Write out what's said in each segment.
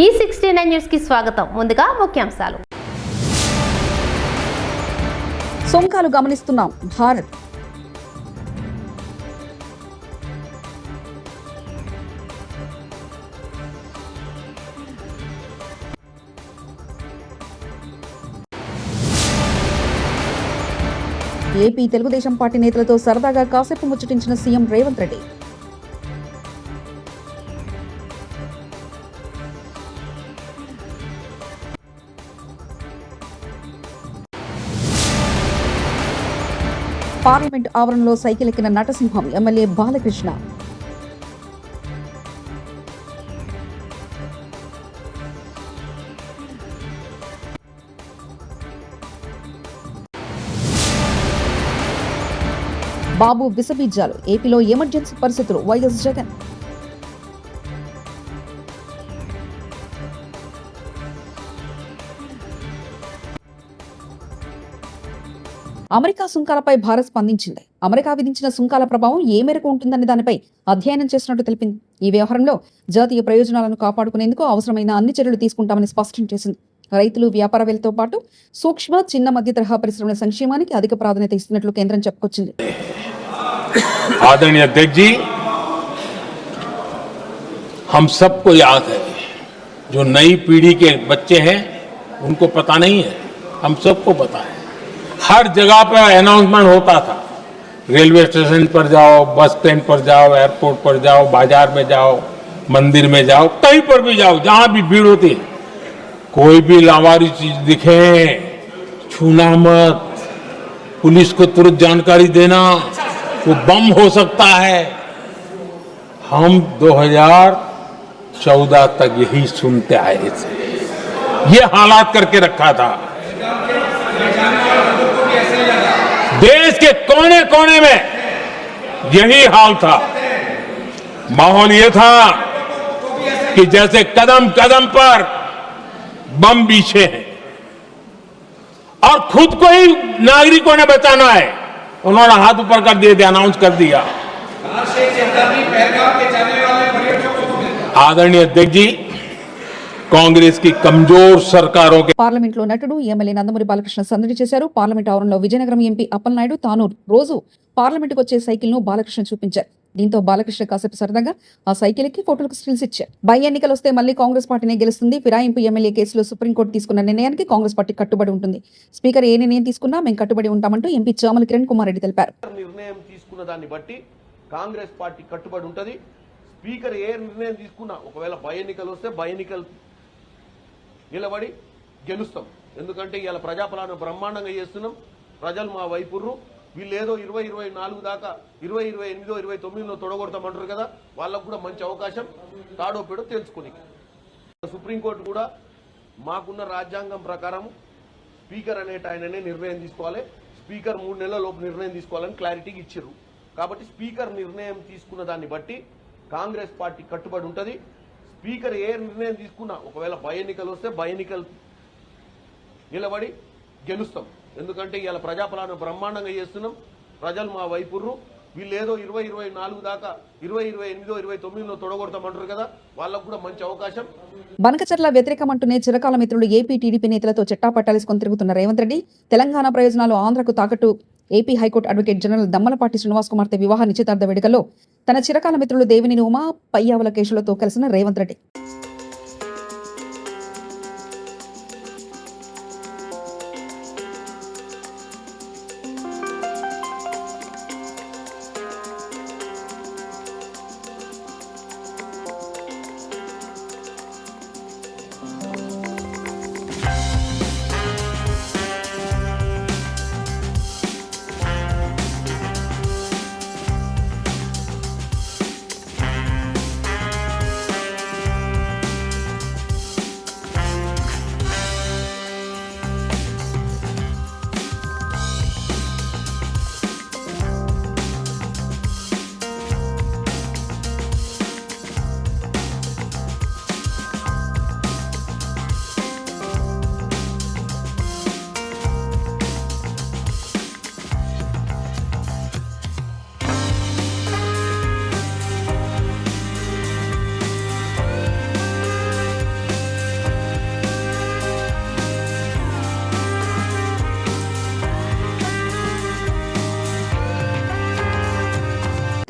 ఈ sixty nine న్యూస్కి స్వాగతం. ముందుగా ముఖ్యాంశాలు. సొంకాలు గమనిస్తున్నాం. భారత్. ఏపీ తెలుగుదేశం పార్టీ నేతలతో సరదాగా కాసేపు ముచ్చటించిన సీఎం రేవంత్ రెడ్డి. పార్లమెంట్ ఆవరణలో సైకిల్ ఎక్కిన నటసింహం ఎమ్మెల్యే బాలకృష్ణ. బాబు విసబీజాలు ఏపీలో ఎమర్జెన్సీ పరిస్థితులు వైఎస్ జగన్. అమెరికా సుంకాలపై భారత్ స్పందించింది అమెరికా విధించిన సుంకాల ప్రభావం ఏ మేరకు ఉంటుందనే దానిపై అధ్యయనం చేసినట్టు తెలిపింది ఈ వ్యవహారంలో జాతీయ ప్రయోజనాలను కాపాడుకునేందుకు అవసరమైన అన్ని చర్యలు తీసుకుంటామని స్పష్టం చేసింది రైతులు వ్యాపారవేలతో పాటు సూక్ష్మ చిన్న మధ్య తరహా పరిశ్రమల సంక్షేమానికి అధిక ప్రాధాన్యత ఇస్తున్నట్లు కేంద్రం చెప్పుకొచ్చింది आदरणीय अध्यक्ष जी हम सबको याद है जो नई पीढ़ी के बच्चे हैं उनको पता नहीं है हम सबको पता है हर जगह पर अनाउंसमेंट होता था। रेलवे स्टेशन पर जाओ, बस स्टैंड पर जाओ एयरपोर्ट पर जाओ, बाज़ार में जाओ, मंदिर में जाओ, कहीं पर भी जाओ, जहाँ भी भीड़ होती है। कोई भी लावारी चीज़ दिखे, छूना मत। पुलिस को तुरंत जानकारी देना, वो बम हो सकता है। हम 2014 तक यही सुनते आए थे। ये हालात करके रखा था। देश के कोने कोने में यही हाल था। माहौल ये था कि जैसे कदम कदम पर बम बिछे हैं और खुद को ही नागरिकों ने बचाना है। उन्होंने हाथ ऊपर कर दिए, थे अनाउंस कर दिया। आदरणीय अध्यक्ष जी కాంగ్రెస్కి కమ్జోర్ సర్కారో పార్లమెంట్లో నటుడు ఎమ్మెల్యే నందమూరి బాలకృష్ణ సందడి చేశారు. పార్లమెంట్ ఆవరణలో విజయనగరం ఎంపీ అప్పలనాయుడు తాను రోజు పార్లమెంట్కి వచ్చే సైకిల్ను బాలకృష్ణ చూపించారు. దీంతో బాలకృష్ణ కాసేపు సరదాగా ఆ సైకిల్కి ఫోటోలకు స్టిల్స్ ఇచ్చారు. బై ఎన్నికలు వస్తే మళ్ళీ కాంగ్రెస్ పార్టీనే గెలుస్తుంది. ఫిరాయింపు ఎమ్మెల్యే కేసులో సుప్రీంకోర్టు తీసుకున్న నిర్ణయానికి కాంగ్రెస్ పార్టీ కట్టుబడి ఉంటుంది. స్పీకర్ ఏ నిర్ణయం తీసుకున్నా మేము కట్టుబడి ఉంటామంటూ ఎంపీ చామల్ కిరణ్ కుమార్ రెడ్డి తెలిపారు నిర్ణయం తీసుకున్న దాన్ని బట్టి కాంగ్రెస్ పార్టీ కట్టుబడి స్పీకర్ ఏ నిర్ణయం తీసుకున్నా ఒకవేళ బై ఎన్నికలు వస్తే బై ఎన్నికలు నిలబడి గెలుస్తాం. ఎందుకంటే ఇలా ప్రజాపాలన బ్రహ్మాండంగా చేస్తున్నాం. ప్రజలు మా వైపుర్రు. వీళ్ళు ఏదో ఇరవై ఇరవై నాలుగు దాకా ఇరవై ఇరవై ఎనిమిదో ఇరవై తొమ్మిదిలో తొడగొడతామంటారు కదా వాళ్ళకు కూడా మంచి అవకాశం తాడోపేడో తెలుసుకుని. సుప్రీంకోర్టు కూడా మాకున్న రాజ్యాంగం ప్రకారం స్పీకర్ అనేట ఆయననే నిర్ణయం తీసుకోవాలి. స్పీకర్ మూడు నెలల లోపు నిర్ణయం తీసుకోవాలని క్లారిటీకి ఇచ్చిర్రు. కాబట్టి స్పీకర్ నిర్ణయం తీసుకున్న దాన్ని బట్టి కాంగ్రెస్ పార్టీ కట్టుబడి ఉంటుంది. స్పీకర్ ఏ నిర్ణయం తీసుకున్నా ఒకవేళ బై ఎన్నికలు వస్తే బై ఎన్నికలు నిలబడి గెలుస్తాం. ఎందుకంటే ఇవాళ ప్రజాపాలన బ్రహ్మాండంగా చేస్తున్నాం. ప్రజలు మా వైపుర్రు వీళ్ళు ఏదో ఇరవై ఇరవై నాలుగు దాకా ఇరవై ఇరవై ఎనిమిదో ఇరవై తొమ్మిదిలో తొడగొడతామంటారు కదా వాళ్ళకు కూడా మంచి అవకాశం. బనకచర్ల వ్యతిరేకమంటూనే చిరకాల మిత్రులు ఏపీ టీడీపీ నేతలతో చెట్టాపట్టాలేసుకొని తిరుగుతున్న రేవంత్ రెడ్డి తెలంగాణ ప్రయోజనాలు ఆంధ్రకు తాకట్టు. AP high court advocate general Dammalapati Srinivas కుమార్తె వివాహ నిశ్చితార్థ వేడుకలో తన చిరకాల మిత్రులు దేవిని ఉమా పయ్యావుల కేసులతో కలిసిన రేవంత్ రెడ్డి.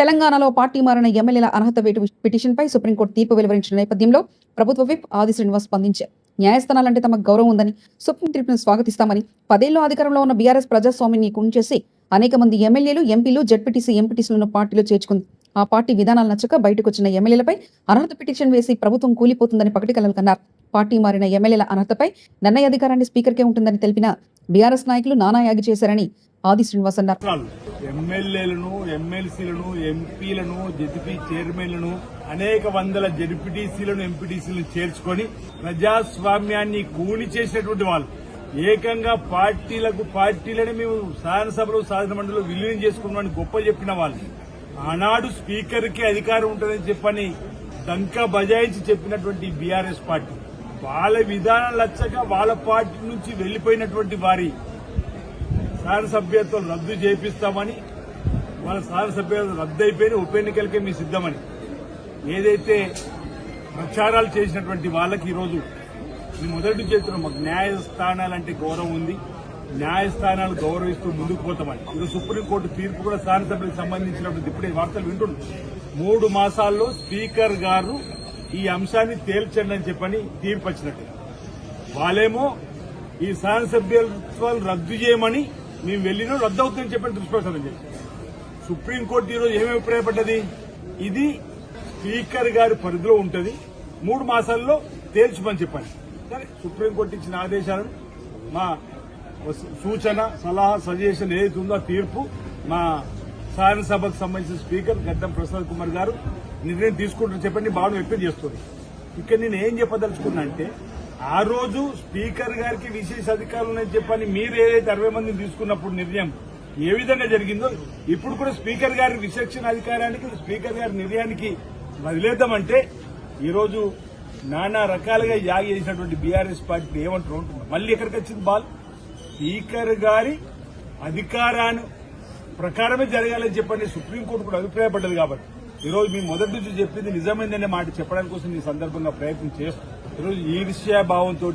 తెలంగాణలో పార్టీ మారిన ఎమ్మెల్యేల అర్హత వేటు పిటిషన్పై సుప్రీంకోర్టు తీర్పు వెలువరించిన నేపథ్యంలో ప్రభుత్వ విప్ ఆది శ్రీనివాస్ స్పందించారు. న్యాయస్థానాలంటే తమకు గౌరవం ఉందని సుప్రీం తీర్పును స్వాగతిస్తామని పదేళ్ళు అధికారంలో ఉన్న బీఆర్ఎస్ ప్రజాస్వామ్యాన్ని చేసి అనేక మంది ఎమ్మెల్యేలు ఎంపీలు జడ్పీటీసీ ఎంపీటీసీలను పార్టీలో చేర్చుకుంది. ఆ పార్టీ విధానాలు నచ్చక బయటకు వచ్చిన ఎమ్మెల్యేలపై అర్హత పిటిషన్ వేసి ప్రభుత్వం కూలిపోతుందని పకటికలలు కన్నారు. పార్టీ మారిన ఎమ్మెల్యేల అనర్హతపై నిర్ణయ అధికారాన్ని స్పీకర్కే ఉంటుందని తెలిపిన బీఆర్ఎస్ నాయకులు నానా యాగి చేశారని ఆది శ్రీనివాస్ అన్నారు. ఎమ్మెల్యేలను ఎమ్మెల్సీలను ఎంపీలను జెడ్పీ చైర్మన్లను అనేక వందల జెడ్పీటీసీలను ఎంపీటీసీలను చేర్చుకొని ప్రజాస్వామ్యాన్ని కూలి చేసినటువంటి వాళ్ళు ఏకంగా పార్టీలకు పార్టీలని మేము శాసనసభలు శాసన మండలిలో విలీనం చేసుకున్నామని గొప్ప చెప్పిన వాళ్ళు ఆనాడు స్పీకర్కి అధికారం ఉంటుందని చెప్పని దంకా బజాయించి చెప్పినటువంటి బీఆర్ఎస్ పార్టీ. వాళ్ళ విధానం లచ్చక వాళ్ళ పార్టీ నుంచి వెళ్ళిపోయినటువంటి వారి శాసనసభ్యత్వం రద్దు చేపిస్తామని వాళ్ళ శాసనసభ్యత్వం రద్దు అయిపోయిన ఉప ఎన్నికలకే మీ సిద్దమని ఏదైతే ప్రచారాలు చేసినటువంటి వాళ్ళకి ఈరోజు మేము మొదటి చేస్తున్నాం మాకు న్యాయస్థానాలంటే గౌరవం ఉంది. న్యాయస్థానాలు గౌరవిస్తూ ముందుకు పోతామని. ఈరోజు సుప్రీంకోర్టు తీర్పు కూడా శాసనసభ్యులకు సంబంధించినటువంటి ఇప్పుడే వార్తలు వింటున్నాం. మూడు మాసాల్లో స్పీకర్ గారు ఈ అంశాన్ని తేల్చండి అని చెప్పని తీర్పు వచ్చినట్టు. వాళ్ళేమో ఈ శాసనసభ్యత్వాలు రద్దు చేయమని మేము వెళ్ళినా రద్దు అవుతుందని చెప్పని దుష్ప్రచారం చేశారు. సుప్రీంకోర్టు ఈరోజు ఏమి అభిప్రాయపడ్డది? ఇది స్పీకర్ గారి పరిధిలో ఉంటుంది. మూడు మాసాల్లో తేల్చమని చెప్పండి సరే సుప్రీంకోర్టు ఇచ్చిన ఆదేశాలను మా సూచన సలహా సజెషన్ ఏదైతే ఉందో తీర్పు మా శాసనసభకు సంబంధించిన స్పీకర్ గడ్డం ప్రసాద్ కుమార్ గారు నిర్ణయం తీసుకుంటారు చెప్పండి భావన వ్యక్తం చేస్తుంది? ఇక్కడ నేను ఏం చెప్పదలుచుకున్నా అంటే ఆ రోజు స్పీకర్ గారికి విశేష అధికారులు ఉన్నాయని చెప్పని మీరు ఏదైతే అరవై మందిని తీసుకున్నప్పుడు నిర్ణయం ఏ విధంగా జరిగిందో ఇప్పుడు కూడా స్పీకర్ గారి విచక్షణ అధికారానికి స్పీకర్ గారి నిర్ణయానికి వదిలేద్దామంటే ఈరోజు నానా రకాలుగా యాగ చేసినటువంటి బీఆర్ఎస్ పార్టీ ఏమంటారు ఉంటుంది మళ్ళీ ఎక్కడికి వచ్చింది బాల్? స్పీకర్ గారి అధికారాన్ని ప్రకారమే జరగాలని చెప్పని సుప్రీంకోర్టు కూడా అభిప్రాయపడ్డది కాబట్టి. ఈరోజు మీ మొదటి నుంచి చెప్పింది నిజమైందనే మాట చెప్పడానికి కోసం ఈ సందర్భంగా ప్రయత్నం చేస్తాం ఈరోజు ఈర్ష్యాభావంతో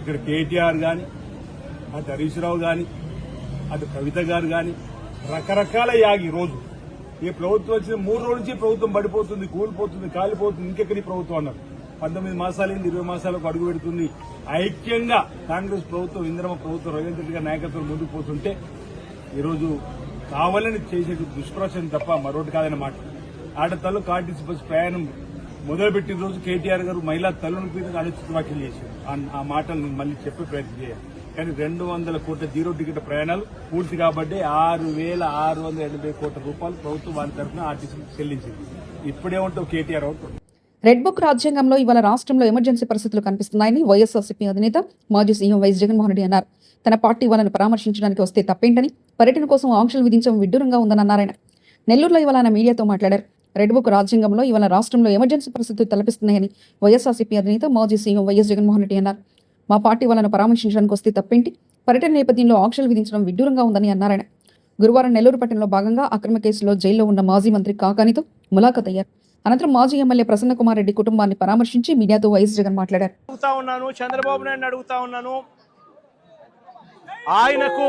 ఇక్కడ కేటీఆర్ కానీ అటు హరీష్ రావు కానీ అటు కవిత గారు కానీ రకరకాల యాగి రోజు. ఈ ప్రభుత్వం వచ్చిన మూడు రోజుల నుంచి ప్రభుత్వం పడిపోతుంది కూలిపోతుంది కాలిపోతుంది ఇంకెక్కడి ప్రభుత్వం అన్నారు. పంతొమ్మిది మాసాలైంది ఇరవై మాసాలకు అడుగు పెడుతుంది. ఐక్యంగా కాంగ్రెస్ ప్రభుత్వం ఇంద్రమ ప్రభుత్వం రవీంద్ర రెడ్డి గారి నాయకత్వం ముందుకు పోతుంటే ఈరోజు కావాలని చేసే దుష్ప్రచారం తప్ప మరొకటి కాదన్న మాట. ఆడతల్లు కార్టీసీ బస్ ప్రయాణం మొదలుపెట్టిన రోజు కేటీఆర్ గారు మహిళా తల్లుల మీద అనుచిత వ్యాఖ్యలు చేశారు. ఆ- మాటలు మళ్ళీ చెప్పే ప్రయత్నం చేయాలి. కానీ రెండు వందల కోట్ల జీరో టికెట్ ప్రయాణాలు పూర్తి కాబట్టి ఆరు వేల ఆరు వందల ఎనభై కోట్ల రూపాయలు ప్రభుత్వం వారి తరఫున ఆర్టీసీ చెల్లించింది. ఇప్పుడేమంటావు కేటీఆర్ అవుతుంది రెడ్ బుక్ రాజ్యాంగంలో ఇవాళ రాష్ట్రంలో ఎమర్జెన్సీ పరిస్థితులు కనిపిస్తున్నాయని వైఎస్ఆర్సీపీ అధినేత మాజీ సీఎం వైఎస్ జగన్మోహన్ రెడ్డి అన్నారు. తన పార్టీ వాళ్ళని పరామర్శించడానికి వస్తే తప్పేంటని పర్యటన కోసం ఆంక్షలు విధించడం విడ్డూరంగా ఉందని నెల్లూరులో ఇవాళ ఆయన మీడియాతో మాట్లాడారు. రెడ్ బుక్ రాజ్యాంగంలో ఇవాళ రాష్ట్రంలో ఎమర్జెన్సీ పరిస్థితులు తలపిస్తున్నాయని వైఎస్ఆర్సీపీ అధినేత మాజీ సీఎం వైఎస్ జగన్మోహన్ రెడ్డి అన్నారు. మా పార్టీ వాళ్ళను పరామర్శించడానికి వస్తే తప్పేంటి? పర్యటన నేపథ్యంలో ఆంక్షలు విధించడం విడ్డూరంగా ఉందని అన్నారాయన. గురువారం నెల్లూరు పట్టణంలో భాగంగా అక్రమ కేసులో జైల్లో ఉన్న మాజీ మంత్రి కాకానితో ములాఖత్ అయ్యారు. అనంతరం మాజీ ఎమ్మెల్యే ప్రసన్న కుమార్ రెడ్డి కుటుంబాన్ని పరామర్శించి మీడియాతో వైఎస్ జగన్ మాట్లాడారు. చంద్రబాబు నాయుడు అడుగుతా ఉన్నాను. ఆయనకు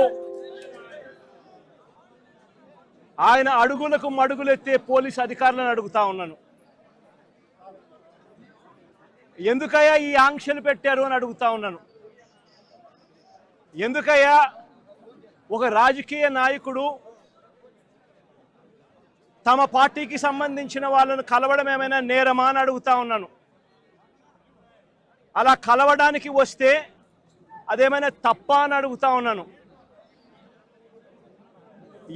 ఆయన అడుగులకు మడుగులెత్తే పోలీస్ అధికారులను అడుగుతా ఉన్నాను. ఎందుకయ్యా ఈ ఆంక్షలు పెట్టారు అని అడుగుతా ఉన్నాను. ఎందుకయ్యా ఒక రాజకీయ నాయకుడు తమ పార్టీకి సంబంధించిన వాళ్ళను కలవడం ఏమైనా నేరమా అని అడుగుతా ఉన్నాను. అలా కలవడానికి వస్తే అదేమైనా తప్ప అని అడుగుతా ఉన్నాను.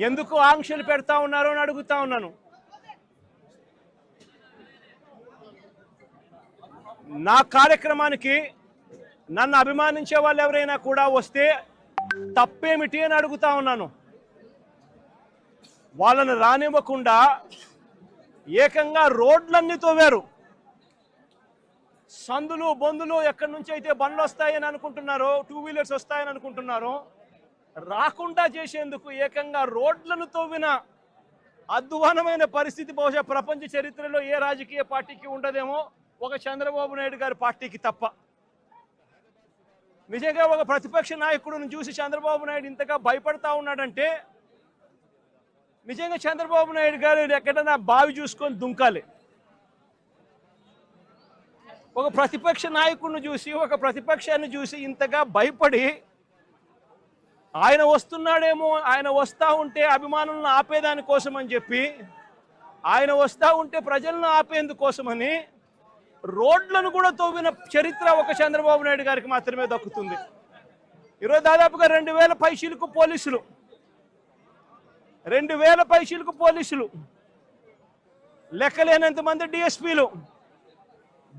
ఎందుకు ఆంక్షలు పెడతా ఉన్నారో అని అడుగుతా ఉన్నాను. నా కార్యక్రమానికి నన్ను అభిమానించే వాళ్ళు ఎవరైనా కూడా వస్తే తప్పేమిటి అని అడుగుతా ఉన్నాను. వాళ్ళని రానివ్వకుండా ఏకంగా రోడ్లన్నీ తోవారు. సందులు బొందులు ఎక్కడి నుంచి అయితే బండ్లు వస్తాయని అనుకుంటున్నారో టూ వీలర్స్ వస్తాయని అనుకుంటున్నారో రాకుండా చేసేందుకు ఏకంగా రోడ్లను తవ్విన అధ్వానమైన పరిస్థితి బహుశా ప్రపంచ చరిత్రలో ఏ రాజకీయ పార్టీకి ఉండదేమో ఒక చంద్రబాబు నాయుడు గారి పార్టీకి తప్ప. నిజంగా ఒక ప్రతిపక్ష నాయకుడిని చూసి చంద్రబాబు నాయుడు ఇంతగా భయపడతా ఉన్నాడంటే నిజంగా చంద్రబాబు నాయుడు గారు ఎక్కడైనా బావి చూసుకొని దుంకాలి. ఒక ప్రతిపక్ష నాయకుడిని చూసి ఒక ప్రతిపక్షాన్ని చూసి ఇంతగా భయపడి ఆయన వస్తున్నాడేమో ఆయన వస్తూ ఉంటే అభిమానులను ఆపేదాని కోసం అని చెప్పి ఆయన వస్తా ఉంటే ప్రజలను ఆపేందుకోసమని రోడ్లను కూడా తోవిన చరిత్ర ఒక చంద్రబాబు నాయుడు గారికి మాత్రమే దక్కుతుంది. ఈరోజు దాదాపుగా రెండు వేల పైసీలకు పోలీసులు. రెండు వేల పైసీలకు పోలీసులు. లెక్కలేనంత మంది డిఎస్పీలు.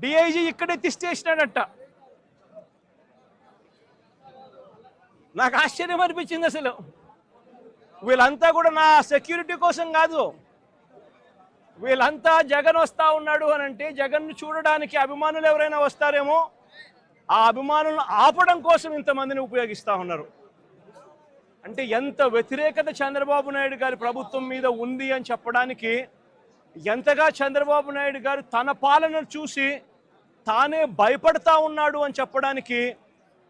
డిఐజీ ఇక్కడే తిష్టేసినాడట. నాకు ఆశ్చర్యం అనిపించింది అసలు. వీళ్ళంతా కూడా నా సెక్యూరిటీ కోసం కాదు. వీళ్ళంతా జగన్ వస్తా ఉన్నాడు అని అంటే జగన్ను చూడడానికి అభిమానులు ఎవరైనా వస్తారేమో ఆ అభిమానులను ఆపడం కోసం ఇంతమందిని ఉపయోగిస్తా ఉన్నారు. అంటే ఎంత వ్యతిరేకత చంద్రబాబు నాయుడు గారి ప్రభుత్వం మీద ఉంది అని చెప్పడానికి ఎంతగా చంద్రబాబు నాయుడు గారు తన పాలనను చూసి తానే భయపడతా ఉన్నాడు అని చెప్పడానికి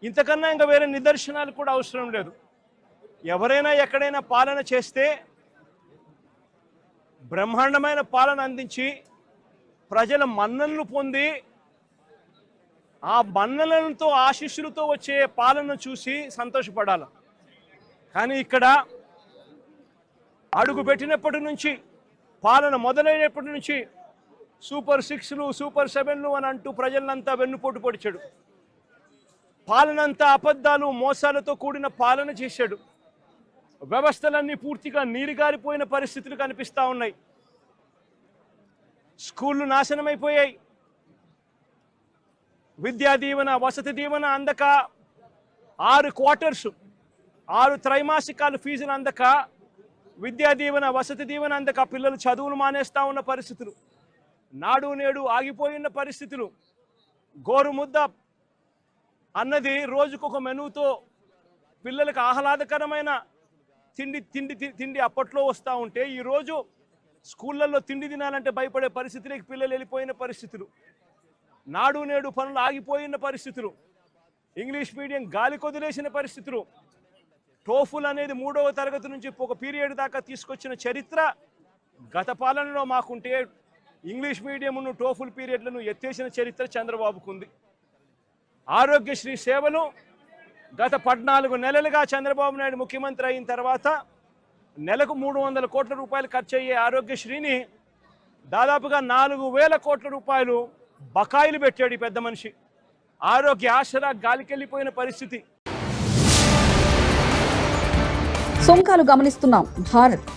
ఇంతకన్నా ఇంకా వేరే నిదర్శనాలు కూడా అవసరం లేదు. ఎవరైనా ఎక్కడైనా పాలన చేస్తే బ్రహ్మాండమైన పాలన అందించి ప్రజల మన్ననలు పొంది ఆ మన్ననలతో ఆశీస్సులతో వచ్చే పాలన చూసి సంతోషపడాలి. కానీ ఇక్కడ అడుగు పెట్టినప్పటి నుంచి పాలన మొదలైనప్పటి నుంచి సూపర్ సిక్స్లు సూపర్ సెవెన్లు అని అంటూ ప్రజలంతా వెన్నుపోటు పొడిచాడు. పాలనంతా అబద్ధాలు మోసాలతో కూడిన పాలన చేశాడు. వ్యవస్థలన్నీ పూర్తిగా నీరుగారిపోయిన పరిస్థితులు కనిపిస్తా ఉన్నాయి. స్కూళ్ళు నాశనమైపోయాయి. విద్యా దీవెన వసతి దీవెన అందక ఆరు క్వార్టర్స్ ఆరు త్రైమాసికాలు ఫీజులు అందక విద్యా దీవెన వసతి దీవెన అందక పిల్లలు చదువులు మానేస్తా ఉన్న పరిస్థితులు. నాడు నేడు ఆగిపోయిన పరిస్థితులు. గోరుముద్ద అన్నది రోజుకొక మెనుతో పిల్లలకు ఆహ్లాదకరమైన తిండి తిండి తి- తిండి అప్పట్లో వస్తూ ఉంటే ఈరోజు స్కూళ్ళల్లో తిండి తినాలంటే భయపడే పరిస్థితులకి పిల్లలు వెళ్ళిపోయిన పరిస్థితులు. నాడు నేడు పనులు ఆగిపోయిన పరిస్థితులు. ఇంగ్లీష్ మీడియం గాలి కొదిలేసిన పరిస్థితులు. టోఫుల్ అనేది మూడవ తరగతి నుంచి ఒక పీరియడ్ దాకా తీసుకొచ్చిన చరిత్ర గత పాలనలో మాకుంటే ఇంగ్లీష్ మీడియంను టోఫుల్ పీరియడ్లను ఎత్తేసిన చరిత్ర చంద్రబాబుకు ఉంది ఆరోగ్యశ్రీ సేవలు గత పద్నాలుగు నెలలుగా చంద్రబాబు నాయుడు ముఖ్యమంత్రి అయిన తర్వాత నెలకు మూడు వందల కోట్ల రూపాయలు ఖర్చు అయ్యే ఆరోగ్యశ్రీని దాదాపుగా నాలుగు వేల కోట్ల రూపాయలు బకాయిలు పెట్టాడు ఈ పెద్ద మనిషి. ఆరోగ్య ఆసరా గాలికెళ్ళిపోయిన పరిస్థితి. సుంకాలు గమనిస్తున్నాం. భారత్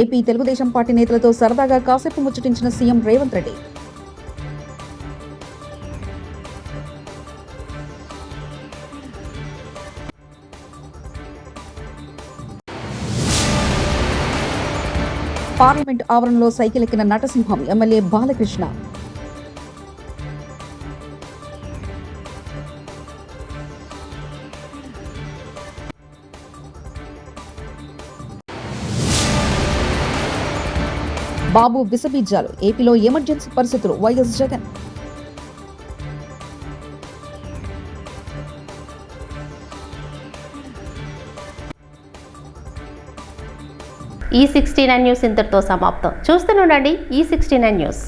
ఏపీ తెలుగుదేశం పార్టీ నేతలతో సరదాగా కాసేపు ముచ్చటించిన సీఎం రేవంత్ రెడ్డి. పార్లమెంట్ ఆవరణలో సైకిల్ ఎక్కిన నటసింహం ఎమ్మెల్యే బాలకృష్ణ. బాబు విసబీజాలు ఏపీలో ఎమర్జెన్సీ పరిస్థితులు వైఎస్ జగన్. ఈ సిక్స్టీ నైన్ న్యూస్ ఇంతటితో సమాప్తం. చూస్తూనే ఉండండి ఈ సిక్స్టీ నైన్ న్యూస్.